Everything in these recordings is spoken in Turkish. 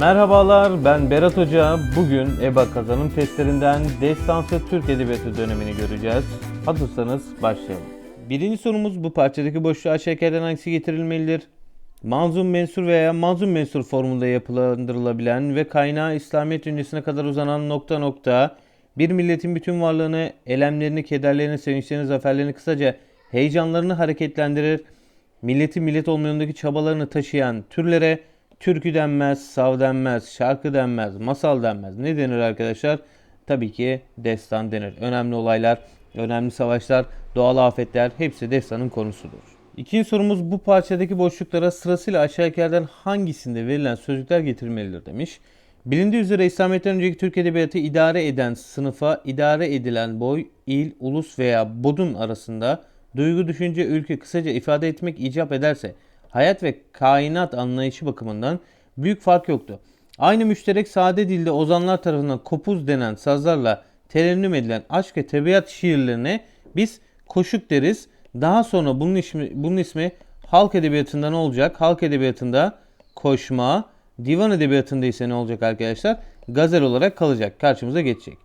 Merhabalar ben Berat Hoca. Bugün EBA kazanım testlerinden Destansı Türk Edebiyatı dönemini göreceğiz. Hazırsanız başlayalım. Birinci sorumuz bu parçadaki boşluğa aşağıdakilerden hangisi getirilmelidir? Manzum mensur veya manzum mensur formunda yapılandırılabilen ve kaynağı İslamiyet öncesine kadar uzanan nokta nokta bir milletin bütün varlığını, elemlerini, kederlerini, sevinçlerini, zaferlerini kısaca heyecanlarını hareketlendirir. Milleti millet olma yolundaki çabalarını taşıyan türlere türkü denmez, sav denmez, şarkı denmez, masal denmez. Ne denir arkadaşlar? Tabii ki destan denir. Önemli olaylar, önemli savaşlar, doğal afetler hepsi destanın konusudur. İkinci sorumuz bu parçadaki boşluklara sırasıyla aşağıdakilerden hangisinde verilen sözcükler getirilmelidir demiş. Bilindiği üzere İslamiyet'ten önceki Türk Edebiyatı idare eden sınıfa idare edilen boy, il, ulus veya bodun arasında duygu, düşünce, ülke kısaca ifade etmek icap ederse hayat ve kainat anlayışı bakımından büyük fark yoktu. Aynı müşterek sade dilde ozanlar tarafından kopuz denen sazlarla terennüm edilen aşk ve tabiat şiirlerine biz koşuk deriz. Daha sonra bunun ismi, bunun ismi halk edebiyatında ne olacak? Halk edebiyatında koşma, divan edebiyatında ise ne olacak arkadaşlar? Gazel olarak kalacak. Karşımıza geçecek.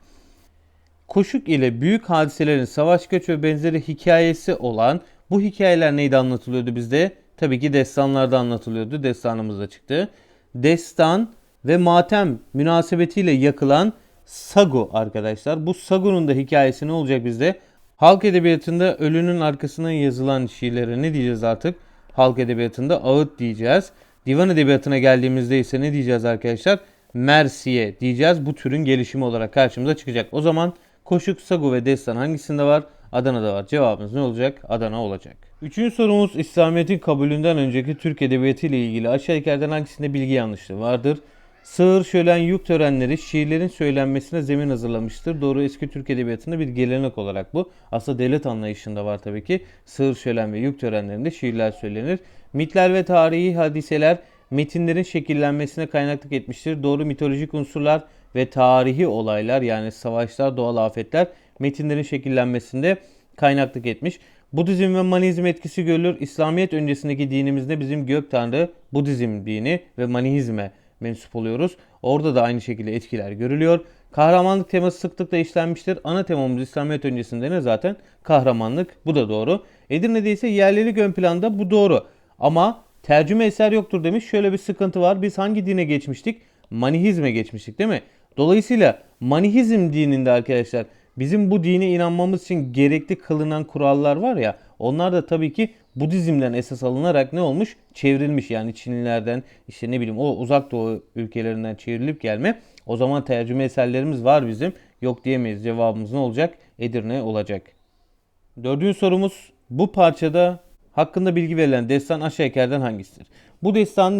Koşuk ile büyük hadiselerin savaş göç ve benzeri hikayesi olan bu hikayeler neydi anlatılıyordu bizde? Tabii ki destanlarda anlatılıyordu. Destanımızda çıktı. Destan ve matem münasebetiyle yakılan Sagu arkadaşlar. Bu Sagu'nun da hikayesi ne olacak bizde? Halk edebiyatında ölünün arkasına yazılan şiirlere ne diyeceğiz artık? Halk edebiyatında ağıt diyeceğiz. Divan edebiyatına geldiğimizde ise ne diyeceğiz arkadaşlar? Mersiye diyeceğiz. Bu türün gelişimi olarak karşımıza çıkacak. O zaman Koşuk, Sagu ve Destan hangisinde var? Adana'da var. Cevabımız ne olacak? Adana olacak. Üçüncü sorumuz İslamiyet'in kabulünden önceki Türk Edebiyatı ile ilgili aşağıdakilerden hangisinde bilgi yanlışlığı vardır? Sığır, şölen, yük törenleri şiirlerin söylenmesine zemin hazırlamıştır. Doğru eski Türk Edebiyatı'nda bir gelenek olarak bu. Aslında devlet anlayışında var tabii ki. Sığır, şölen ve yük törenlerinde şiirler söylenir. Mitler ve tarihi hadiseler metinlerin şekillenmesine kaynaklık etmiştir. Doğru mitolojik unsurlar ve tarihi olaylar yani savaşlar, doğal afetler metinlerin şekillenmesinde kaynaklık etmiş. Budizm ve Manizm etkisi görülür. İslamiyet öncesindeki dinimizde bizim gök tanrı Budizm dini ve Manizme mensup oluyoruz. Orada da aynı şekilde etkiler görülüyor. Kahramanlık teması sıklıkla işlenmiştir. Ana temamız İslamiyet öncesinde ne zaten? Kahramanlık. Bu da doğru. Edirne'de ise yerlilik ön planda. Bu doğru. Ama tercüme eser yoktur demiş. Şöyle bir sıkıntı var. Biz hangi dine geçmiştik? Manihizme geçmiştik değil mi? Dolayısıyla Manihizm dininde arkadaşlar bizim bu dine inanmamız için gerekli kılınan kurallar var ya onlar da tabii ki Budizm'den esas alınarak ne olmuş? Çevrilmiş yani Çinlilerden işte ne bileyim o uzak doğu ülkelerinden çevrilip gelme. O zaman tercüme eserlerimiz var bizim. Yok diyemeyiz. Cevabımız ne olacak? Edirne olacak. Dördüncü sorumuz bu parçada hakkında bilgi verilen destan aşağıdakilerden hangisidir? Bu destan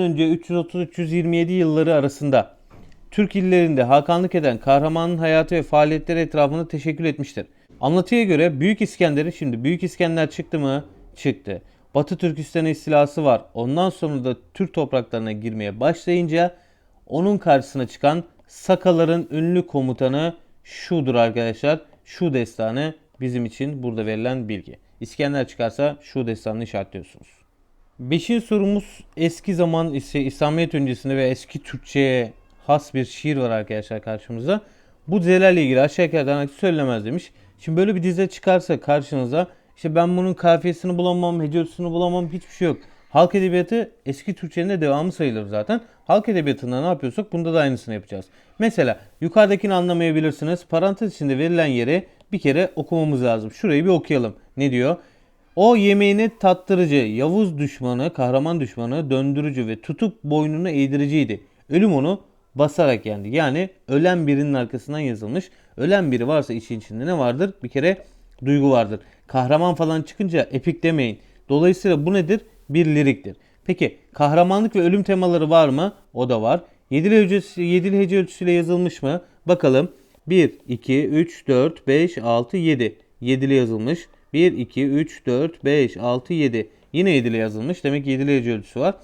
önce 330-327 yılları arasında Türk illerinde hakanlık eden kahramanın hayatı ve faaliyetleri etrafında teşekkür etmiştir. Anlatıya göre Büyük İskender'in şimdi Büyük İskender çıktı mı? Çıktı. Batı Türkistan'a istilası var. Ondan sonra da Türk topraklarına girmeye başlayınca onun karşısına çıkan Sakaların ünlü komutanı şudur arkadaşlar. Şu destanı bizim için burada verilen bilgi. İskender çıkarsa şu destanını işaretliyorsunuz. Beşinci sorumuz eski zaman ise İslamiyet öncesinde ve eski Türkçe'ye has bir şiir var arkadaşlar karşımızda. Bu dizelerle ilgili aşağıdakilerden hangisi söylemez demiş. Şimdi böyle bir dize çıkarsa karşınıza işte ben bunun kafiyesini bulamam, hecesini bulamam hiçbir şey yok. Halk edebiyatı eski Türkçenin de devamı sayılır zaten. Halk edebiyatında ne yapıyorsak bunda da aynısını yapacağız. Mesela yukarıdakini anlamayabilirsiniz. Parantez içinde verilen yeri bir kere okumamız lazım. Şurayı bir okuyalım. Ne diyor? O yemeğini tattırıcı, Yavuz düşmanı, kahraman düşmanı, döndürücü ve tutup boynunu eğdiriciydi. Ölüm onu basarak yendi. Yani ölen birinin arkasından yazılmış. Ölen biri varsa işin içinde ne vardır? Bir kere duygu vardır. Kahraman falan çıkınca epik demeyin. Dolayısıyla bu nedir? Bir liriktir. Peki kahramanlık ve ölüm temaları var mı? O da var. Yedili, hece, yedili hece ölçüsüyle yazılmış mı? Bakalım. 1, 2, 3, 4, 5, 6, 7. Yedili yazılmış. 1, 2, 3, 4, 5, 6, 7. Yine yedili yazılmış. Demek ki yedili hece ölçüsü var.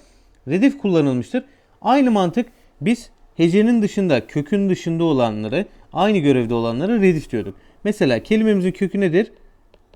Redif kullanılmıştır. Aynı mantık biz hecenin dışında, kökün dışında olanları, aynı görevde olanları redif diyorduk. Mesela kelimemizin kökü nedir?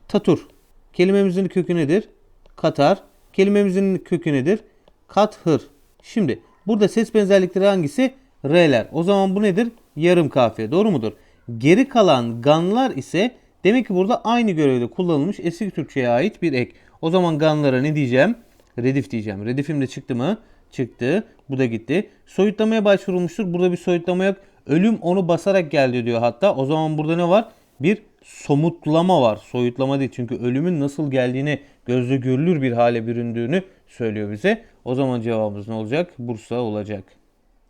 Tatur. Kelimemizin kökü nedir? Katar. Kelimemizin kökü nedir? Kathır. Şimdi Burada ses benzerlikleri hangisi? R'ler. O zaman bu nedir? Yarım kafiye. Doğru mudur? Geri kalan ganlar ise demek ki burada aynı görevde kullanılmış eski Türkçe'ye ait bir ek. O zaman ganlara ne diyeceğim? Redif diyeceğim. Redifim de çıktı mı? Çıktı. Bu da gitti. Soyutlamaya başvurulmuştur. Burada bir soyutlama yok. Ölüm onu basarak geldi diyor hatta. O zaman burada ne var? Bir somutlama var. Soyutlama değil. Çünkü ölümün nasıl geldiğini gözle görülür bir hale büründüğünü söylüyor bize. O zaman cevabımız ne olacak? Bursa olacak.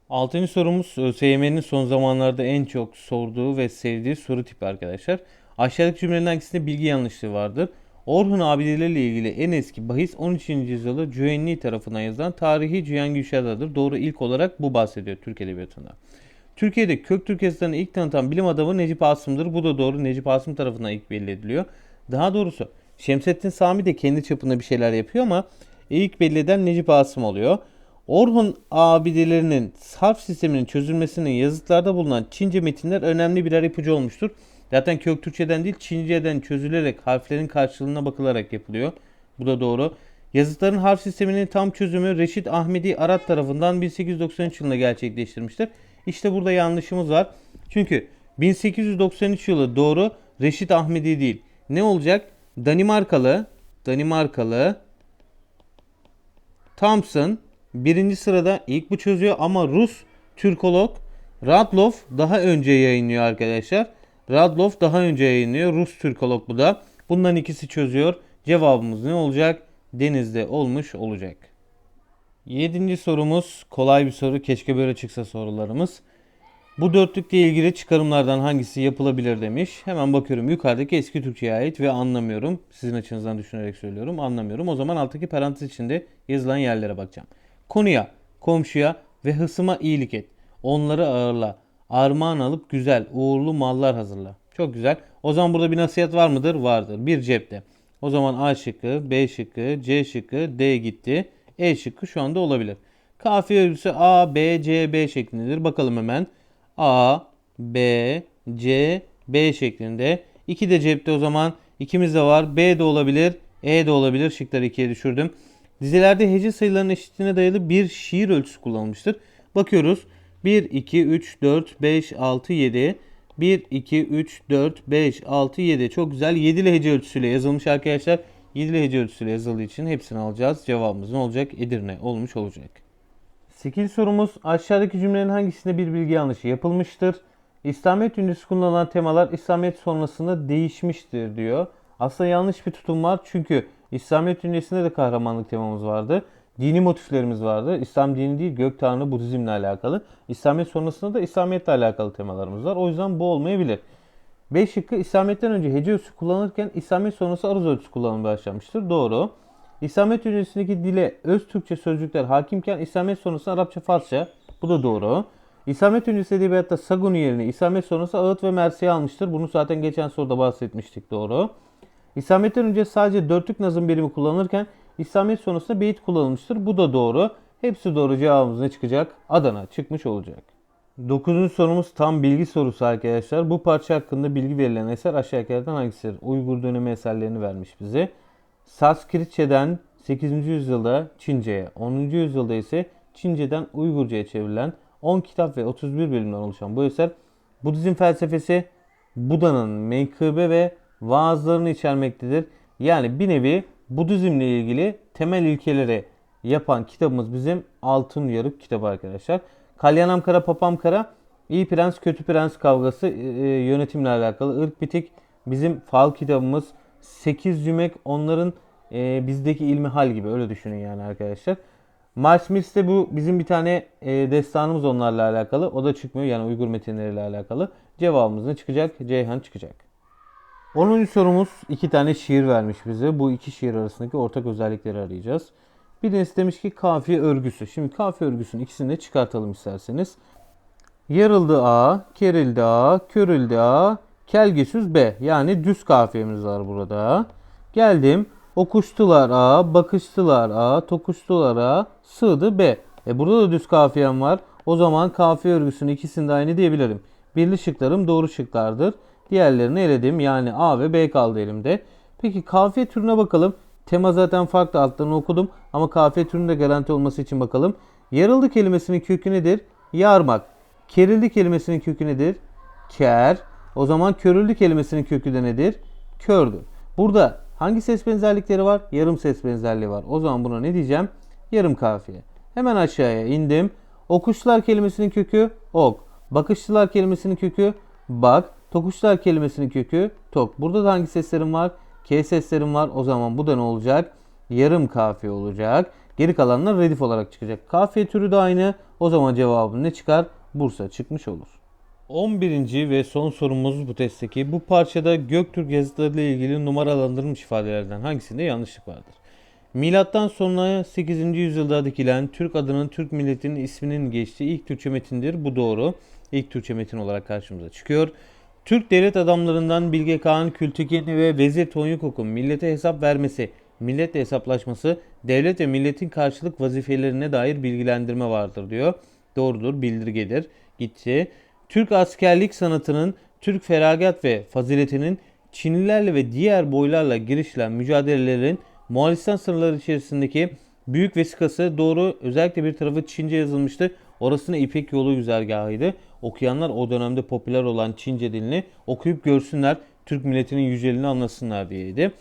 Altıncı sorumuz ÖSYM'nin son zamanlarda en çok sorduğu ve sevdiği soru tipi arkadaşlar. Aşağıdaki cümlelerin hangisinde bilgi yanlışlığı vardır? Orhun abideleriyle ilgili en eski bahis 13. yüzyılda Cüenni tarafından yazılan tarihi Cüyengi Şada'dır. Doğru ilk olarak bu bahsediyor Türk Edebiyatı'nda. Türkiye'de Köktürk yazılarını ilk tanıtan bilim adamı Necip Asım'dır. Bu da doğru. Necip Asım tarafından ilk belli ediliyor. Daha doğrusu Şemsettin Sami de kendi çapında bir şeyler yapıyor ama ilk belli eden Necip Asım oluyor. Orhun abidelerinin sarf sisteminin çözülmesinin yazıtlarda bulunan Çince metinler önemli birer ipucu olmuştur. Zaten Köktürkçeden değil Çince'den çözülerek harflerin karşılığına bakılarak yapılıyor. Bu da doğru. Yazıtların harf sisteminin tam çözümü Reşit Ahmedi Arat tarafından 1893 yılında gerçekleştirmiştir. İşte burada yanlışımız var. Çünkü 1893 yılı doğru Reşit Ahmedi değil. Ne olacak? Danimarkalı, Danimarkalı Thompson birinci sırada ilk bu çözüyor ama Rus Türkolog Radlov daha önce yayınlıyor arkadaşlar. Radlov daha önce yayınlıyor. Rus Türkolog bu da. Bundan ikisi çözüyor. Cevabımız ne olacak? Denizde olmuş olacak. Yedinci sorumuz kolay bir soru. Keşke böyle çıksa sorularımız. Bu dörtlükle ilgili çıkarımlardan hangisi yapılabilir demiş. Hemen bakıyorum yukarıdaki eski Türkçe'ye ait ve anlamıyorum. Sizin açınızdan düşünerek söylüyorum. Anlamıyorum. O zaman alttaki parantez içinde yazılan yerlere bakacağım. Konuya, komşuya ve hısıma iyilik et. Onları ağırla. Armağan alıp güzel, uğurlu mallar hazırla. Çok güzel. O zaman burada bir nasihat var mıdır? Vardır. Bir cepte. O zaman A şıkkı, B şıkkı, C şıkkı, D gitti. E şıkkı şu anda olabilir. Kafiye örgüsü A, B, C, B şeklindedir. Bakalım hemen. A, B, C, B şeklinde. 2 de cepte o zaman. İkimiz de var. B de olabilir. E de olabilir. Şıkları 2'ye düşürdüm. Dizelerde hece sayılarının eşitliğine dayalı bir şiir ölçüsü kullanılmıştır. Bakıyoruz. 1, 2, 3, 4, 5, 6, 7. 1, 2, 3, 4, 5, 6, 7. Çok güzel. 7'li hece ölçüsüyle yazılmış arkadaşlar. 7'li hece ölçüsüyle yazıldığı için hepsini alacağız. Cevabımız ne olacak? Edirne olmuş olacak. 8 sorumuz aşağıdaki cümlelerin hangisinde bir bilgi yanlışı yapılmıştır? İslamiyet öncesi kullanılan temalar İslamiyet sonrasında değişmiştir diyor. Aslında yanlış bir tutum var çünkü İslamiyet öncesinde de kahramanlık temamız vardı. Dini motiflerimiz vardı. İslam dini değil gök tanrı Budizmle alakalı. İslamiyet sonrasında da İslamiyetle alakalı temalarımız var. O yüzden bu olmayabilir. 5 şıkkı İslamiyet'ten önce hece ölçüsü kullanırken İslamiyet sonrası aruz ölçüsü kullanılmaya başlamıştır. Doğru. İslamiyet öncesindeki dile öz Türkçe sözcükler hakimken İslamiyet sonrası Arapça Farsça. Bu da doğru. İslamiyet öncesi edebiyatta Saguni yerine İslamiyet sonrası ağıt ve mersiye almıştır. Bunu zaten geçen soruda bahsetmiştik doğru. İslamiyet'ten önce sadece dörtlük nazım birimi kullanılırken İslamiyet sonrasında beyit kullanılmıştır. Bu da doğru. Hepsi doğru cevabımız ne çıkacak? Adana çıkmış olacak. Dokuzuncu sorumuz tam bilgi sorusu arkadaşlar. Bu parça hakkında bilgi verilen eser aşağıdakilerden hangisidir? Uygur dönemi eserlerini vermiş bize. Sanskritçeden 8. yüzyılda Çince'ye, 10. yüzyılda ise Çince'den Uygurca'ya çevrilen 10 kitap ve 31 bölümden oluşan bu eser Budizm felsefesi, Buda'nın menkıbe ve vaazlarını içermektedir. Yani bir nevi Budizmle ilgili temel ilkeleri yapan kitabımız bizim Altın Yarık kitabı arkadaşlar. Kalyanam Kara Papam Kara İyi Prens Kötü Prens kavgası e, yönetimle alakalı. Irk Bitik bizim fal kitabımız. 8 cümek onların e, bizdeki ilmi hal gibi öyle düşünün yani arkadaşlar. Mars Mills'te bu bizim bir tane e, destanımız onlarla alakalı. O da çıkmıyor yani Uygur metinleriyle alakalı. Cevabımız ne çıkacak? Ceyhan çıkacak. 10. sorumuz iki tane şiir vermiş bize. Bu iki şiir arasındaki ortak özellikleri arayacağız. Birincisi demiş ki kafiye örgüsü. Şimdi kafiye örgüsünün ikisini de çıkartalım isterseniz. Yarıldı A, kerildi A, körüldü A, kelgesüz B. Yani düz kafiyemiz var burada. Geldim. Okuştular A, bakıştılar A, tokuştular A, sığdı B. E burada da düz kafiyem var. O zaman kafiye örgüsünün ikisini de aynı diyebilirim. Birli şıklarım doğru şıklardır. Diğerlerini eledim. Yani A ve B kaldı elimde. Peki kafiye türüne bakalım. Tema zaten farklı altlarını okudum. Ama kafiye türünde garanti olması için bakalım. Yarıldı kelimesinin kökü nedir? Yarmak. Kerildi kelimesinin kökü nedir? Ker. O zaman körüldü kelimesinin kökü de nedir? Kördür. Burada hangi ses benzerlikleri var? Yarım ses benzerliği var. O zaman buna ne diyeceğim? Yarım kafiye. Hemen aşağıya indim. Okuşlar kelimesinin kökü ok. Bakışçılar kelimesinin kökü bak. Tokuşlar kelimesinin kökü tok. Burada da hangi seslerim var? K seslerim var. O zaman bu da ne olacak? Yarım kafiye olacak. Geri kalanlar redif olarak çıkacak. Kafiye türü de aynı. O zaman cevabım ne çıkar? Bursa çıkmış olur. 11. ve son sorumuz bu testteki. Bu parçada Göktürk yazıtlarıyla ilgili numaralandırılmış ifadelerden hangisinde yanlışlık vardır? Milattan sonra 8. yüzyılda dikilen Türk adının Türk milletinin isminin geçtiği ilk Türkçe metindir. Bu doğru. İlk Türkçe metin olarak karşımıza çıkıyor. Türk devlet adamlarından Bilge Kağan Kültekin ve Vezir Tonyukok'un millete hesap vermesi, milletle hesaplaşması, devlet ve milletin karşılık vazifelerine dair bilgilendirme vardır diyor. Doğrudur, bildirgedir. Gitti. Türk askerlik sanatının, Türk feragat ve faziletinin Çinlilerle ve diğer boylarla girişilen mücadelelerin Moğolistan sınırları içerisindeki büyük vesikası doğru özellikle bir tarafı Çince yazılmıştı. Orasına İpek yolu güzergahıydı. Okuyanlar o dönemde popüler olan Çince dilini okuyup görsünler, Türk milletinin yüceliğini anlasınlar diyeydi.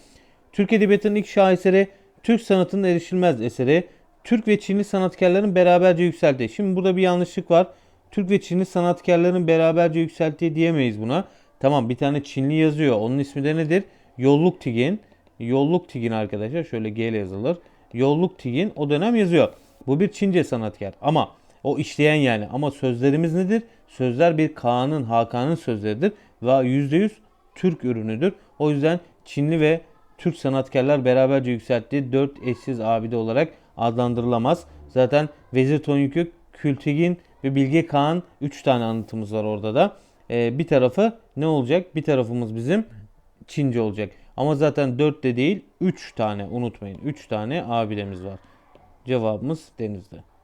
Türk Edebiyatı'nın ilk şaheseri, Türk sanatının erişilmez eseri, Türk ve Çinli sanatkarların beraberce yükselttiği. Şimdi burada bir yanlışlık var. Türk ve Çinli sanatkarların beraberce yükselttiği diyemeyiz buna. Tamam bir tane Çinli yazıyor. Onun ismi de nedir? Yolluk Tigin. Yolluk Tigin arkadaşlar. Şöyle G ile yazılır. Yolluk Tigin o dönem yazıyor. Bu bir Çince sanatkar. Ama o işleyen yani. Ama sözlerimiz nedir? Sözler bir Kaan'ın, Hakan'ın sözleridir. Ve %100 Türk ürünüdür. O yüzden Çinli ve Türk sanatkarlar beraberce yükselttiği dört eşsiz abide olarak adlandırılamaz. Zaten Vezir Tonyükük, Kültigin ve Bilge Kağan 3 tane anıtımız var orada da. Ee, bir tarafı ne olacak? Bir tarafımız bizim Çince olacak. Ama zaten 4 de değil 3 tane unutmayın. 3 tane abidemiz var. Cevabımız denizde.